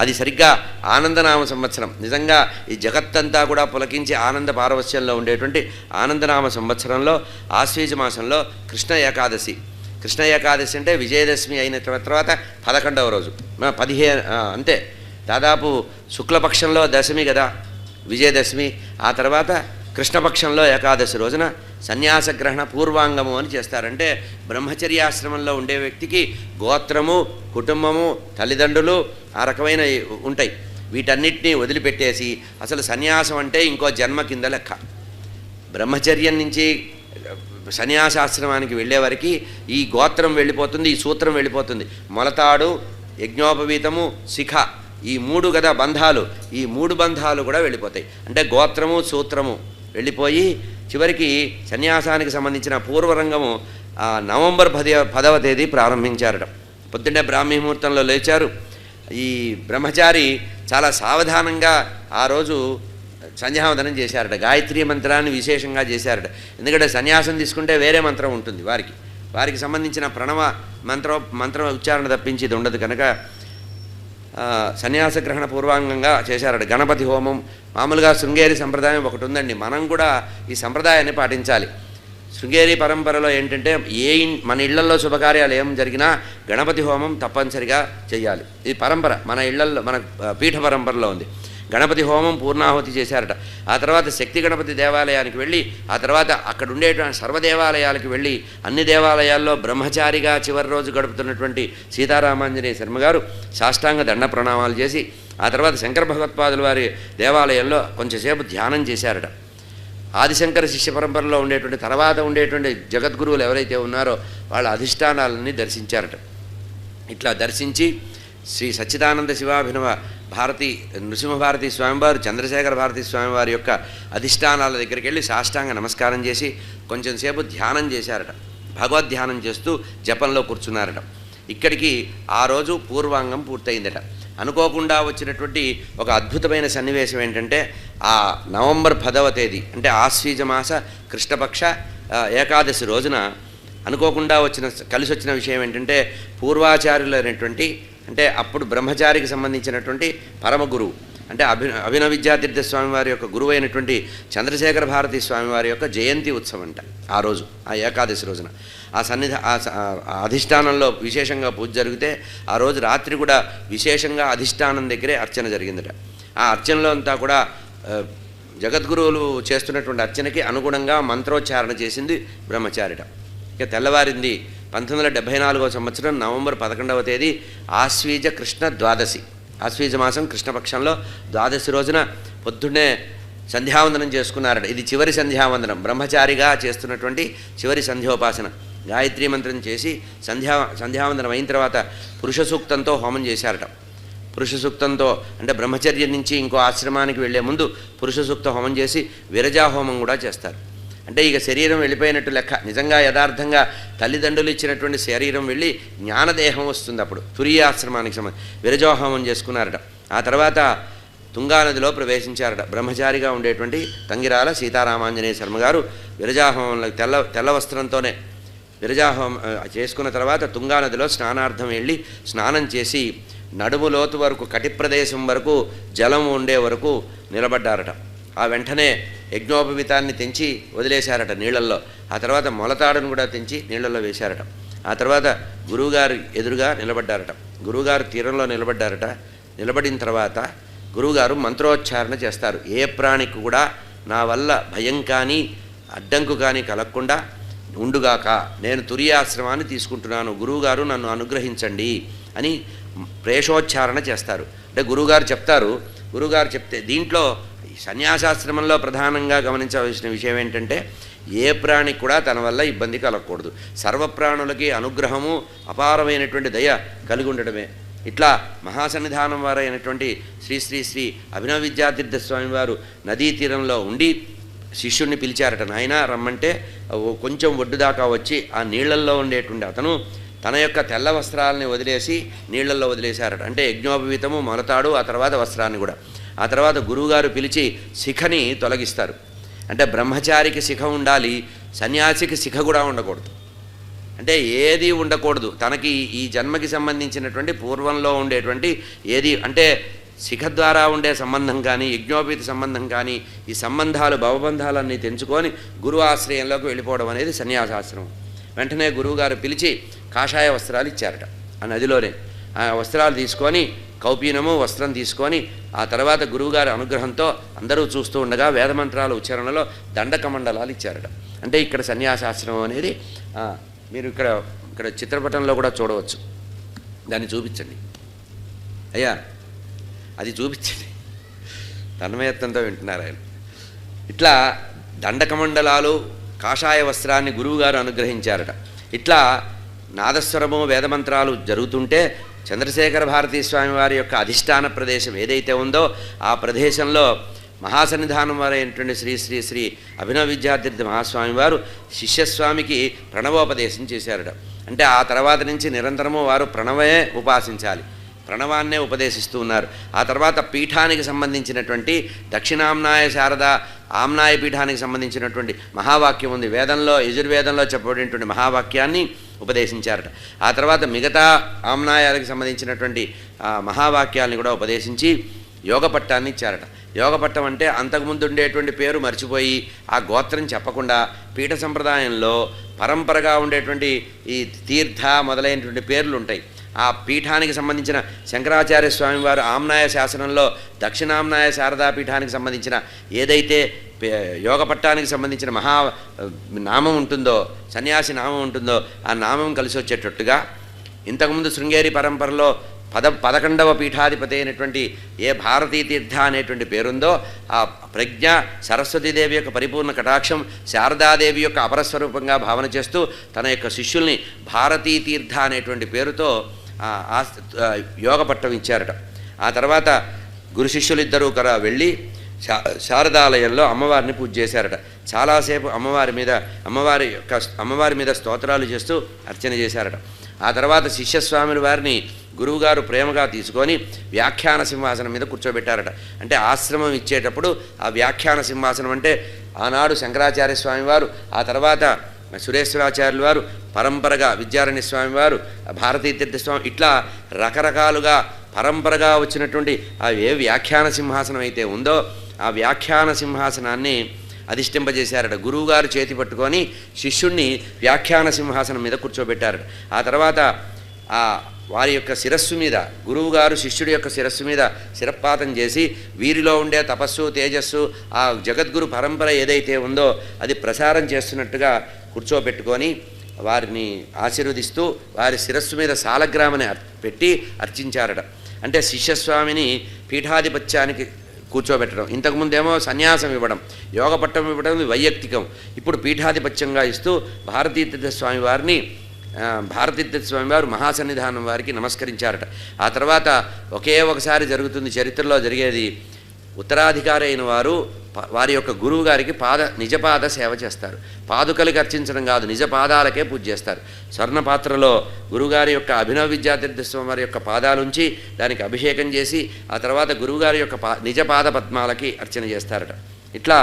అది సరిగ్గా ఆనందనామ సంవత్సరం. నిజంగా ఈ జగత్తంతా కూడా పులకించి ఆనంద పారవస్యంలో ఉండేటువంటి ఆనందనామ సంవత్సరంలో ఆశ్వేజ మాసంలో కృష్ణ ఏకాదశి. కృష్ణ ఏకాదశి అంటే విజయదశమి అయిన తర్వాత పదకొండవ రోజు. పదిహే అంతే. దాదాపు శుక్లపక్షంలో దశమి కదా విజయదశమి. ఆ తర్వాత కృష్ణపక్షంలో ఏకాదశి రోజున సన్యాస గ్రహణ పూర్వాంగము అని చేస్తారంటే బ్రహ్మచర్యాశ్రమంలో ఉండే వ్యక్తికి గోత్రము కుటుంబము తల్లిదండ్రులు ఆ రకమైన ఉంటాయి. వీటన్నిటినీ వదిలిపెట్టేసి అసలు సన్యాసం అంటే ఇంకో జన్మ కింద లెక్క. బ్రహ్మచర్యం నుంచి సన్యాసాశ్రమానికి వెళ్ళే ఈ గోత్రం వెళ్ళిపోతుంది ఈ సూత్రం వెళ్ళిపోతుంది. మొలతాడు యజ్ఞోపవీతము శిఖ. ఈ మూడు కదా బంధాలు ఈ మూడు బంధాలు కూడా వెళ్ళిపోతాయి. అంటే గోత్రము సూత్రము వెళ్ళిపోయి చివరికి సన్యాసానికి సంబంధించిన పూర్వరంగము ఆ నవంబర్ పది పదవ తేదీ ప్రారంభించారట. పొద్దున్నే బ్రాహ్మీ ముహూర్తంలో లేచారు. ఈ బ్రహ్మచారి చాలా సావధానంగా ఆ రోజు సంధ్యావందనం చేశారట. గాయత్రి మంత్రాన్ని విశేషంగా చేశారట. ఎందుకంటే సన్యాసం తీసుకుంటే వేరే మంత్రం ఉంటుంది వారికి. వారికి సంబంధించిన ప్రణవ మంత్ర మంత్ర ఉచ్చారణ తప్పించి ఇది ఉండదు కనుక సన్యాస గ్రహణ పూర్వాంగంగా చేశారట. గణపతి హోమం మామూలుగా శృంగేరి సంప్రదాయం ఒకటి ఉందండి. మనం కూడా ఈ సంప్రదాయాన్ని పాటించాలి. శృంగేరి పరంపరలో ఏంటంటే ఏ మన ఇళ్ళల్లో శుభకార్యాలు ఏం జరిగినా గణపతి హోమం తప్పనిసరిగా చేయాలి. ఇది పరంపర. మన ఇళ్ళల్లో మన పీఠ పరంపరలో ఉంది. గణపతి హోమం పూర్ణాహుతి చేశారట. ఆ తర్వాత శక్తి గణపతి దేవాలయానికి వెళ్ళి ఆ తర్వాత అక్కడ ఉండేటువంటి సర్వదేవాలయాలకు వెళ్ళి అన్ని దేవాలయాల్లో బ్రహ్మచారిగా చివరి రోజు గడుపుతున్నటువంటి సీతారామాంజనేయ శర్మ గారు సాష్టాంగ దండ ప్రణామాలు చేసి ఆ తర్వాత శంకర భగవత్పాదుల వారి దేవాలయంలో కొంచెంసేపు ధ్యానం చేశారట. ఆదిశంకర శిష్య పరంపరలో ఉండేటువంటి తర్వాత ఉండేటువంటి జగద్గురువులు ఎవరైతే ఉన్నారో వాళ్ళ అధిష్టానాలన్నీ దర్శించారట. ఇట్లా దర్శించి శ్రీ సచ్చిదానంద శివాభినవ భారతి నృసింహభారతి స్వామివారు చంద్రశేఖర భారతి స్వామివారి యొక్క అధిష్టానాల దగ్గరికి వెళ్ళి సాష్టాంగ నమస్కారం చేసి కొంచెంసేపు ధ్యానం చేశారట. భగవద్ ధ్యానం చేస్తూ జపంలో కూర్చున్నారట. ఇక్కడికి ఆ రోజు పూర్వాంగం పూర్తయిందట. అనుకోకుండా వచ్చినటువంటి ఒక అద్భుతమైన సన్నివేశం ఏంటంటే ఆ నవంబర్ పదవ తేదీ అంటే ఆశ్వీజ మాస కృష్ణపక్ష ఏకాదశి రోజున అనుకోకుండా వచ్చిన కలిసి వచ్చిన విషయం ఏంటంటే పూర్వాచార్యులైనటువంటి అంటే అప్పుడు బ్రహ్మచారికి సంబంధించినటువంటి పరమ గురువు అంటే అభి అభినవ విద్యాతీర్థ స్వామి వారి యొక్క గురువు అయినటువంటి చంద్రశేఖర భారతి స్వామి వారి యొక్క జయంతి ఉత్సవం అంట ఆ రోజు ఆ ఏకాదశి రోజున. ఆ సన్నిధి ఆ అధిష్టానంలో విశేషంగా పూజ జరిగితే ఆ రోజు రాత్రి కూడా విశేషంగా అధిష్టానం దగ్గరే అర్చన జరిగిందట. ఆ అర్చనలో అంతా కూడా జగద్గురువులు చేస్తున్నటువంటి అర్చనకి అనుగుణంగా మంత్రోచ్చారణ చేసింది బ్రహ్మచారిట. ఇక తెల్లవారింది పంతొమ్మిది వందల డెబ్భై నాలుగో సంవత్సరం నవంబర్ పదకొండవ తేదీ ఆశ్వీజ కృష్ణ ద్వాదశి. ఆశ్వీజ మాసం కృష్ణపక్షంలో ద్వాదశి రోజున పొద్దున్నే సంధ్యావందనం చేసుకున్నారట. ఇది చివరి సంధ్యావందనం. బ్రహ్మచారిగా చేస్తున్నటువంటి చివరి సంధ్యోపాసన. గాయత్రి మంత్రం చేసి సంధ్యా సంధ్యావందనం అయిన తర్వాత పురుష సూక్తంతో హోమం చేశారట. పురుష సూక్తంతో అంటే బ్రహ్మచర్యం నుంచి ఇంకో ఆశ్రమానికి వెళ్ళే ముందు పురుష సూక్త హోమం చేసి విరజా హోమం కూడా చేస్తారు. అంటే ఇక శరీరం వెళ్ళిపోయినట్టు లెక్క. నిజంగా యథార్థంగా తల్లిదండ్రులు ఇచ్చినటువంటి శరీరం వెళ్ళి జ్ఞానదేహం వస్తుంది అప్పుడు. తురియాశ్రమానికి సంబంధించి చేసుకున్నారట. ఆ తర్వాత తుంగానదిలో ప్రవేశించారట. బ్రహ్మచారిగా ఉండేటువంటి తంగిరాల సీతారామాంజనేయ శర్మ గారు విరజాహోమంలో తెల్ల తెల్ల వస్త్రంతోనే విరజాహోమం చేసుకున్న తర్వాత తుంగానదిలో స్నానార్థం వెళ్ళి స్నానం చేసి నడుము లోతు వరకు కటి ప్రదేశం వరకు జలం ఉండే వరకు నిలబడ్డారట. ఆ వెంటనే యజ్ఞోపవితాన్ని తెంచి వదిలేశారట నీళ్ళల్లో ఆ తర్వాత మొలతాడును కూడా తెంచి నీళ్ళల్లో వేశారట. ఆ తర్వాత గురువుగారు ఎదురుగా నిలబడ్డారట. గురువుగారు తీరంలో నిలబడ్డారట. నిలబడిన తర్వాత గురువుగారు మంత్రోచ్చారణ చేస్తారు. ఏ ప్రాణికి కూడా నా వల్ల భయం కానీ అడ్డంకు కానీ కలగకుండా ఉండుగాక. నేను తురియాశ్రమాన్ని తీసుకుంటున్నాను. గురువుగారు నన్ను అనుగ్రహించండి అని ప్రేషోచ్చారణ చేస్తారు. అంటే గురువుగారు చెప్తారు. గురువుగారు చెప్తే దీంట్లో సన్యాసాశ్రమంలో ప్రధానంగా గమనించవలసిన విషయం ఏంటంటే ఏ ప్రాణికి కూడా తన వల్ల ఇబ్బంది కలగకూడదు. సర్వప్రాణులకి అనుగ్రహము అపారమైనటువంటి దయ కలిగి ఉండడమే ఇట్లా మహాసన్నిధానం వారైనటువంటి శ్రీ శ్రీ శ్రీ అభినవ విద్యాతీర్థ స్వామి వారు నదీ తీరంలో ఉండి శిష్యుణ్ణి పిలిచారట నాయన రమ్మంటే కొంచెం ఒడ్డు దాకా వచ్చి ఆ నీళ్ళల్లో ఉండేటువంటి అతను తన యొక్క తెల్ల వస్త్రాలని వదిలేసి నీళ్ళల్లో వదిలేశారట. అంటే యజ్ఞోపవీతము మొలతాడు ఆ తర్వాత వస్త్రాన్ని కూడా. ఆ తర్వాత గురువుగారు పిలిచి శిఖని తొలగిస్తారు. అంటే బ్రహ్మచారికి శిఖ ఉండాలి సన్యాసికి శిఖ కూడా ఉండకూడదు. అంటే ఏది ఉండకూడదు. తనకి ఈ జన్మకి సంబంధించినటువంటి పూర్వంలో ఉండేటువంటి ఏది అంటే శిఖ ద్వారా ఉండే సంబంధం కానీ యజ్ఞోపేత సంబంధం కానీ ఈ సంబంధాలు భవబంధాలన్నీ తెంచుకొని గురువు ఆశ్రయంలోకి వెళ్ళిపోవడం అనేది సన్యాసాశ్రమం. వెంటనే గురువుగారు పిలిచి కాషాయ వస్త్రాలు ఇచ్చారట ఆ నదిలోనే. ఆ వస్త్రాలు తీసుకొని కౌపీనము వస్త్రం తీసుకొని ఆ తర్వాత గురువుగారి అనుగ్రహంతో అందరూ చూస్తూ ఉండగా వేదమంత్రాల ఉచ్చారణలో దండకమండలాలు ఇచ్చారట. అంటే ఇక్కడ సన్యాసాశ్రమం అనేది మీరు ఇక్కడ ఇక్కడ చిత్రపటంలో కూడా చూడవచ్చు. దాన్ని చూపించండి. అయ్యా అది చూపించండి. తన్మయత్వంతో వింటున్నారు ఆయన. ఇట్లా దండకమండలాలు కాషాయ వస్త్రాన్ని గురువుగారు అనుగ్రహించారట. ఇట్లా నాదస్వరము వేదమంత్రాలు జరుగుతుంటే చంద్రశేఖర భారతీ స్వామి వారి యొక్క అధిష్టాన ప్రదేశం ఏదైతే ఉందో ఆ ప్రదేశంలో మహాసన్నిధానం వారైనటువంటి శ్రీ శ్రీ శ్రీ అభినవ విద్యార్థి మహాస్వామి వారు శిష్యస్వామికి ప్రణవోపదేశం చేశారట. అంటే ఆ తర్వాత నుంచి నిరంతరము వారు ప్రణవే ఉపాసించాలి. ప్రణవాన్నే ఉపదేశిస్తూ ఉన్నారు. ఆ తర్వాత పీఠానికి సంబంధించినటువంటి దక్షిణామ్నాయ శారద ఆమ్నాయ పీఠానికి సంబంధించినటువంటి మహావాక్యం ఉంది. వేదంలో యజుర్వేదంలో చెప్పబడినటువంటి మహావాక్యాన్ని ఉపదేశించారట. ఆ తర్వాత మిగతా ఆమ్నాయాలకు సంబంధించినటువంటి ఆ, మహావాక్యాల్ని కూడా ఉపదేశించి యోగ పట్టాన్ని ఇచ్చారట. యోగ పట్టం అంటే అంతకుముందు ఉండేటువంటి పేరు మర్చిపోయి ఆ గోత్రం చెప్పకుండా పీఠ సంప్రదాయంలో పరంపరగా ఉండేటువంటి ఈ తీర్థ మొదలైనటువంటి పేర్లు ఉంటాయి ఆ పీఠానికి సంబంధించిన శంకరాచార్య స్వామి వారు ఆమ్నాయ శాసనంలో దక్షిణామ్నాయ శారదా పీఠానికి సంబంధించిన ఏదైతే యోగ పట్టానికి సంబంధించిన మహా నామం ఉంటుందో సన్యాసి నామం ఉంటుందో ఆ నామం కలిసి వచ్చేటట్టుగా ఇంతకుముందు శృంగేరి పరంపరలో పద పదకొండవ పీఠాధిపతి అయినటువంటి ఏ భారతీ తీర్థ అనేటువంటి పేరుందో ఆ ప్రజ్ఞ సరస్వతీదేవి యొక్క పరిపూర్ణ కటాక్షం శారదాదేవి యొక్క అపరస్వరూపంగా భావన చేస్తూ తన యొక్క శిష్యుల్ని భారతీ తీర్థ అనేటువంటి పేరుతో యోగ పట్టం ఇచ్చారట. ఆ తర్వాత గురు శిష్యులిద్దరూ కూడా వెళ్ళి శా శారదాలయంలో అమ్మవారిని పూజ చేశారట. చాలాసేపు అమ్మవారి మీద అమ్మవారి యొక్క అమ్మవారి మీద స్తోత్రాలు చేస్తూ అర్చన చేశారట. ఆ తర్వాత శిష్యస్వాముల వారిని గురువుగారు ప్రేమగా తీసుకొని వ్యాఖ్యాన సింహాసనం మీద కూర్చోబెట్టారట. అంటే ఆశ్రమం ఇచ్చేటప్పుడు ఆ వ్యాఖ్యాన సింహాసనం అంటే ఆనాడు శంకరాచార్య స్వామివారు ఆ తర్వాత సురేశ్వరాచార్యులు వారు పరంపరగా విద్యారణ్య స్వామి వారు భారతీ తీర్థ స్వామి ఇట్లా రకరకాలుగా పరంపరగా వచ్చినటువంటి ఆ ఏ వ్యాఖ్యాన సింహాసనం అయితే ఉందో ఆ వ్యాఖ్యాన సింహాసనాన్ని అధిష్టింపజేశారట గురువుగారు చేతి పట్టుకొని శిష్యుణ్ణి వ్యాఖ్యాన సింహాసనం మీద కూర్చోబెట్టారట. ఆ తర్వాత ఆ వారి యొక్క శిరస్సు మీద గురువుగారు శిష్యుడి యొక్క శిరస్సు మీద శిరపాతం చేసి వీరిలో ఉండే తపస్సు తేజస్సు ఆ జగద్గురు పరంపర ఏదైతే ఉందో అది ప్రసారం చేస్తున్నట్టుగా కూర్చోబెట్టుకొని వారిని ఆశీర్వదిస్తూ వారి శిరస్సు మీద సాలగ్రామని పెట్టి అర్చించారట. అంటే శిష్యస్వామిని పీఠాధిపత్యానికి కూర్చోబెట్టడం. ఇంతకుముందేమో సన్యాసం ఇవ్వడం యోగ పట్టం ఇవ్వడం వైయక్తికం. ఇప్పుడు పీఠాధిపత్యంగా ఇస్తూ భారతీతీర్థ స్వామి వారిని ఆ, భారతీతీర్థ స్వామి వారు మహాసన్నిధానం వారికి నమస్కరించారట. ఆ తర్వాత ఒకే ఒకసారి జరుగుతుంది చరిత్రలో జరిగేది. ఉత్తరాధికారి అయిన వారు వారి యొక్క గురువు గారికి పాద నిజపాద సేవ చేస్తారు. పాదుకలకి అర్చించడం కాదు నిజ పాదాలకే పూజ చేస్తారు. స్వర్ణ పాత్రలో గురువుగారి యొక్క అభినవ విద్యాతీర్థ స్వామి వారి యొక్క పాదాలుంచి దానికి అభిషేకం చేసి ఆ తర్వాత గురువుగారి యొక్క పా నిజపాద పద్మాలకి అర్చన చేస్తారట. ఇట్లా